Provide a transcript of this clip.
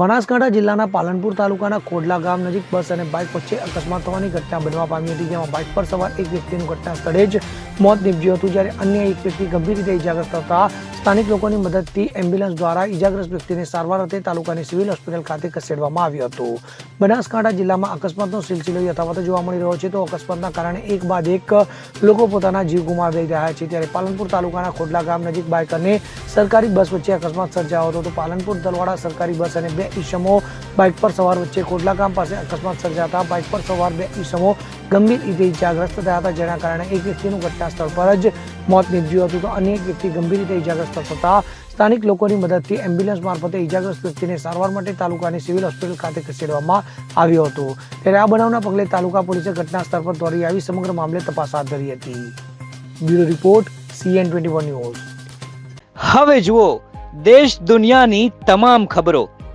બનાસકાંઠા જિલ્લાના પાલનપુર તાલુકાના ખોડલા ગામ નજીક બસ અને બાઇક વચ્ચે અકસ્માત થવાની ઘટના બનવા પામી હતી. જેમાં બાઇક પર સવાર એક વ્યક્તિનું ઘટના સ્થળે જ મોત નીપજ્યું હતું. જ્યારે અન્ય એક વ્યક્તિ ગંભીર રીતે ઇજાગ્રસ્ત થતા સ્થાનિક લોકોની મદદથી એમ્બ્યુલન્સ દ્વારા ઇજાગ્રસ્ત વ્યક્તિને સારવાર અર્થે તાલુકાની સિવિલ હોસ્પિટલ ખાતે ખસેડવામાં આવ્યો હતો. બનાસકાંઠા જિલ્લામાં અકસ્માતનો સિલસિલો યથાવત જોવા મળી રહ્યો છે. તો અકસ્માતના કારણે એક બાદ એક લોકો પોતાના જીવ ગુમાવી રહ્યા છે. ત્યારે પાલનપુર તાલુકાના ખોડલા ગામ નજીક બાઇક અને સરકારી બસ વચ્ચે અકસ્માત સર્જાયો હતો. તો પાલનપુર તલવાડા સરકારી બસ અને બે ઈસમો બાઇક પર સવાર વચ્ચે ખોડલા ગામ પાસે અકસ્માત સર્જાતા બાઇક પર સવાર બે ઈસમો ગંભીર રીતે ઇજાગ્રસ્ત થયા હતા, જેના કારણે એક વ્યક્તિનું ઘટના પર જ મોત નીપજ્યું હતું. તો અન્ય એક વ્યક્તિ ગંભીર રીતે ઇજાગ્રસ્ત થતા સ્થાનિક લોકોની મદદથી એમ્બ્યુલન્સ મારફતે ઇજાગ્રસ્ત વ્યક્તિને સારવાર માટે તાલુકાની સિવિલ હોસ્પિટલ ખાતે ખસેડવામાં આવ્યો હતો. ત્યારે આ બનાવના પગલે તાલુકા પોલીસે ઘટના સ્થળ પર દોડી આવી સમગ્ર મામલે તપાસ હાથ ધરી હતી. Bureau report, CN twenty one news. હવે જુઓ, દેશ દુનિયાની તમામ ખબરો.